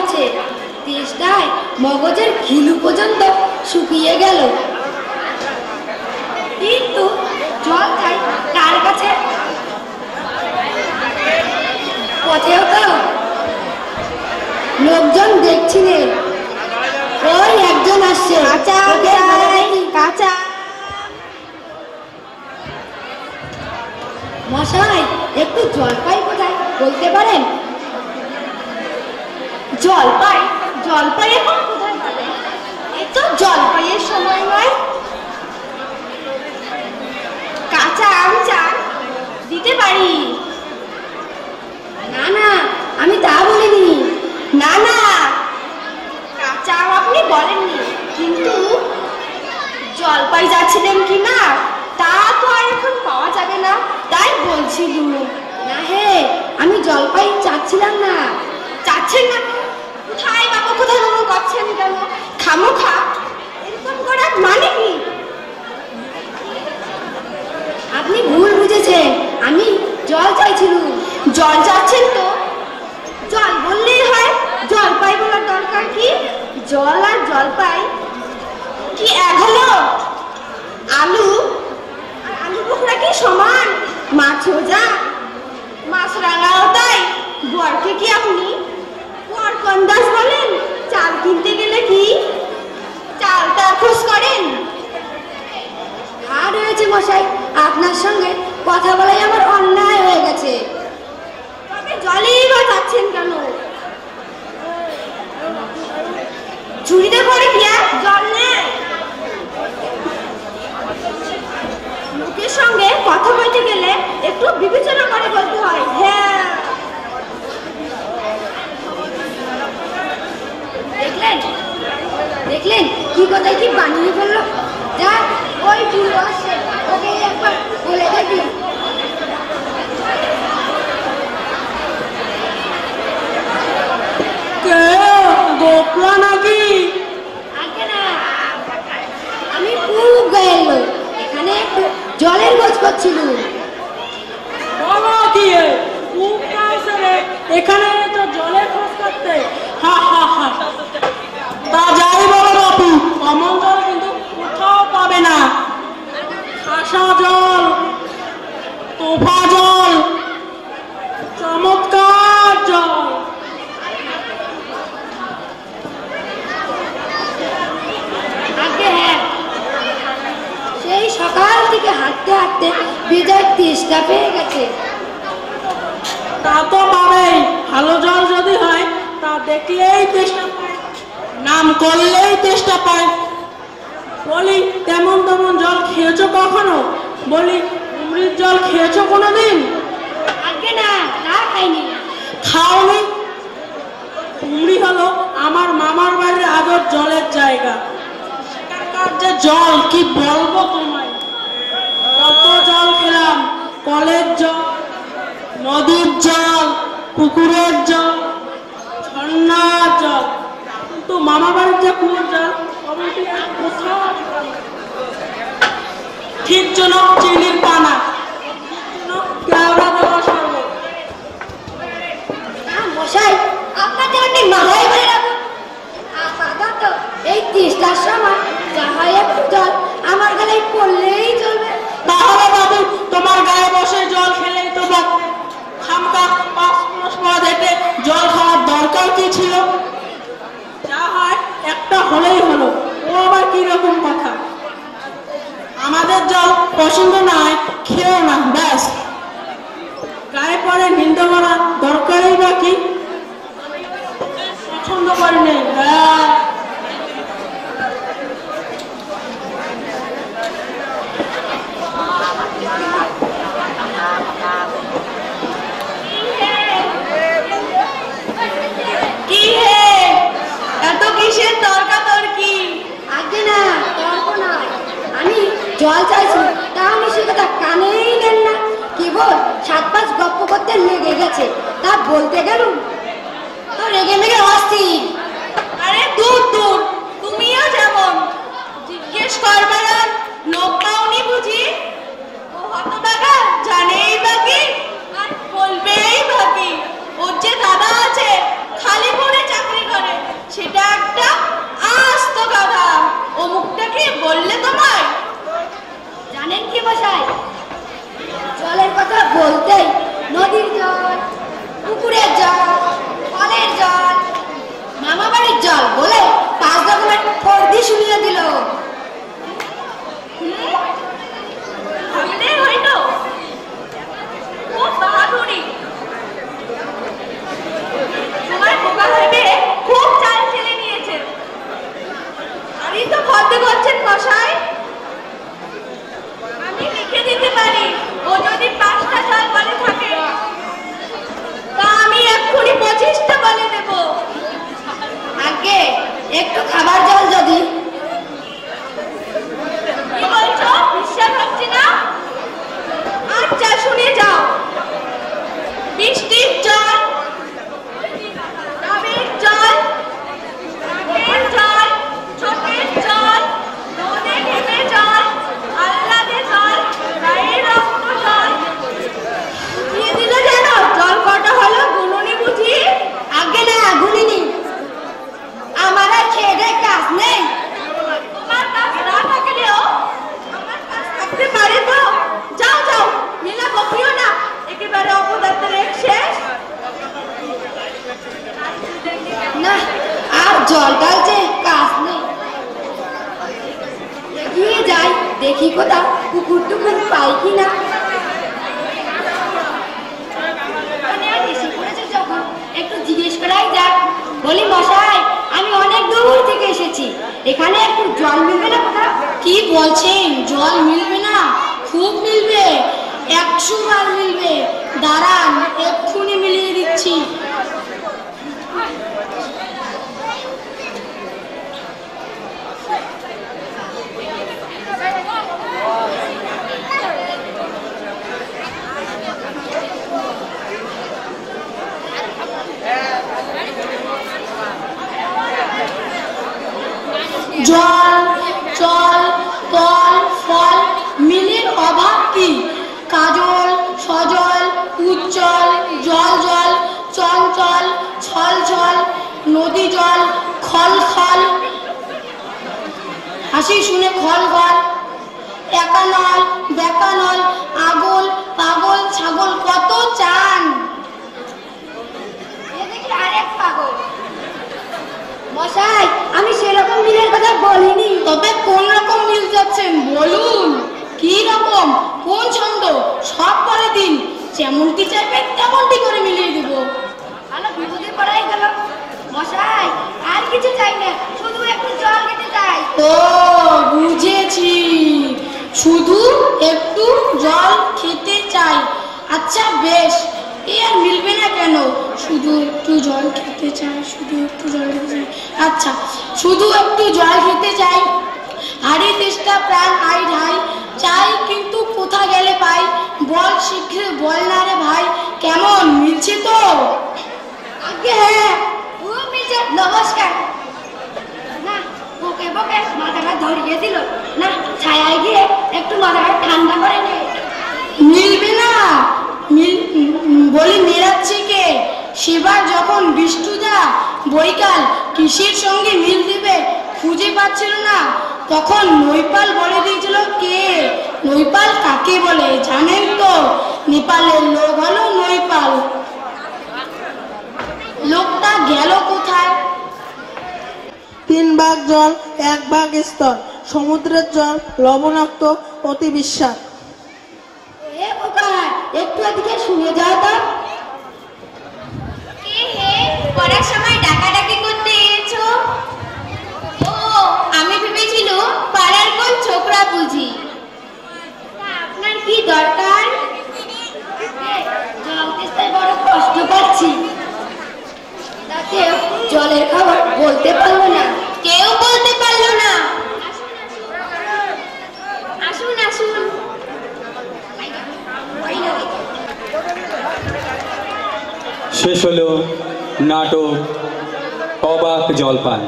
আছে তেষ্টায় মগজের ঘিলু পর্যন্ত শুকিয়ে গেল। কিন্তু জল চাই কার কাছে? পথেও তো। লোকজন দেখছিলেন। ওই একজন আসছে। কাঁচা কাঁচা। মশাই একটু জলপাই কোথায় বলতে পারেন? জলপাই জলপাই এখন কোথায় তো জলপাইয়ের সময় নয় কাঁচা আম চান দিতে পারি? না না, আমি তা বলিনি। না না, কাঁচা আম আপনি বলেননি, কিন্তু জলপাই যাচ্ছিলেন কি না, তা তো আর এখন পাওয়া যাবে না। তাই বলছিলুম না হে, আমি জলপাই চাচ্ছিলাম না। চাচ্ছেন না কেন খামো খা এরকম করার মানে কি? আপনি ভুল বুঝেছেন, আমি জল চাইছিলুম। জল যাচ্ছেন তো? জল বললেই হয় জলপাই বলার দরকার কি? জল আর জলপাই কি এক হলো? আলু আর আলু বোখরা কি সমান? মাছও যা মাছ রাঙাও তাই। বরকে কি আপনি বর কন্দাস বলেন চাল কিনতে গেলে কি? চালটা খোঁজ করেন? আর রয়েছে মশাই, আপনার সঙ্গে কথা বলাই আমার অন্যায় হয়ে গেছে তবে জলেই বা যাচ্ছেন কেন চুরিতে করে কি আর জল নেই লোকের সঙ্গে কথা বলতে গেলে একটু বিবেচনা করে বলতে হয় হ্যাঁ দেখলেন দেখলেন? কি কোথায় কি বানিয়ে ফেলল? যা ওই বুড়ো ওকে একবার বলে দেখি কে গোপলা নাকি আগে না আমি খুব গায়ের লোক এখানে একটু জলের গোছ করছিলুম বাবা কি এ? খুব কাছে রে এখানে তো জলের খোঁজ করতে হা হা হা তা যাই বলো বাপু অমন জল কিন্তু কোথাও পাবে না জল তোফা জল চমৎকার জল। হ্যাঁ সেই সকাল থেকে হাঁটতে হাঁটতে বেজায় তেষ্টা পেয়ে গেছে। তা তো পাবেই ভালো জল যদি হয় তা দেখলেই তেষ্টা পায় নাম করলেই তেষ্টা পায়। বলি তেমন তেমন জল খেয়েছো কখনো? বলি অমৃত জল খেয়েছো কোনোদিন? আগে না তা খাইনি। খাওনি? কুমড়ি হলো আমার মামার বাড়ির আদর জলের জায়গা। সেখানকার যে জল কি বলব তোমায়? কত জল খেলাম কলের জল নদীর জল পুকুরের জল ঝর্ণার জল। কিন্তু মামা বাড়ির যে কুয়োর জল অবশ্যই আর কোথাও পেলাম না। আপাতত এই সময় আমার গালে পড়লেই চলবে তাহলে বাবু তোমার গায়ে বসে জল খেলেই তো বাঁচবে খামকা পাঁচ মাস পর হেঁটে জল খাওয়ার দরকার কি ছিল যা হয় একটা হলেই হলো ও আবার কি রকম কথা আমাদের জল পছন্দ না হয় খেয়েও না ব্যাস গায়ে পরে নিন্দা করা হয়েছে? তা বলতে গেল তো রেগে মেগে অস্থির। আরে দূর দূর, তুমিও যেমন। জিজ্ঞেস করবার না বুঝি? জানেই বাকি আর বলবেই বাকি ওর যে দাদা আছে, খালি মনে চাকরি করে, সেটা একটা আস্ত গাধা। অমুকটা কি বললে তোমায়? জানেন কি মশাই? জলের কথা বলতেই নদীর জল পুকুরের জল জল ঢালছে কাজ নেই। এগিয়ে যাই, দেখি কোথাও কুকুর টুকুর পাই কিনা। একটু জিজ্ঞেস করাই যাক। বলি, মশাই, আমি অনেক দূর থেকে এসেছি। এখানে একটু জল মিলবে না কোথাও? কি বলছেন? জল মিলবে না? খুব মিলবে। একশো বার মিলবে। দাঁড়ান এক্ষুনি মিলিয়ে দিচ্ছি। জল চল তল ফল, মিলের অভাব কি? কাজল, সজল, উজ্জ্বল, জল জল, চঞ্চল, ছল ছল, নদী জল, খল খল। হাসি শুনে খল খল একানল, বেকানল, আগল, পাগল, ছাগল, কত চান। মশাই মিলের কথা বলিনি। তবে কোন রকম মিল যাচ্ছেন বলুন? কি রকম? কোন ছন্দ? সব বলে দিন। যেমনটি চাইবেন তেমনটি করে মিলিয়ে দিব। ভালো বিপদে পড়াই গেল। মশাই আর কিছু চাই না শুধু একটু জল খেতে চাই। ও বুঝেছি। শুধু একটু জল খেতে চাই। আচ্ছা বেশ। এ আর মিলবে না কেন? শুধু একটু জল খেতে চাই, শুধু একটু জল খেতে চাই। আচ্ছা শুধু একটু জল খেতে চাই। হাড়ি তেষ্টা প্রাণ আই ঢাই। চাই কিন্তু কোথা গেলে পাই? বল শীঘ্র বল না রে ভাই। কেমন? মিলছে তো? আগে হ্যাঁ নমস্কার। না, বকে বকে মাথাটা ধরিয়ে দিল। না, ছায়ায় গিয়ে একটু মাথাটা ঠান্ডা করে নে। মিলবে না। মিল বলি মেলাচ্ছে কে? সেবার যখন বিষ্ণুদা বৈকাল কৃষির সঙ্গে মিল দিবে খুঁজে পাচ্ছিল না তখন নৈপাল বলে দিয়েছিল কে? নৈপাল কাকে বলে? জানেন তো নেপালের লোক হলো নৈপাল। লোকটা গেল কোথায়? তিন ভাগ জল এক ভাগ স্তর সমুদ্রের জল লবণাক্ত অতি বিশ্বাস একটু এদিকে শুনে যাও তো কে হে পড়ার সময় ডাকাডাকি করতে এসেছ ও আমি ভেবেছিল পাড়ার কোন ছোকরা বুঝি তা আপনার কি দরকার এ, জল তেষ্টায় বড় কষ্ট পাচ্ছি তাকে জলের খাবার বলতে পারল না। কেউ বলতে পারল না। আসুন আসুন। শেষ হলো নাটক অবাক জলপান।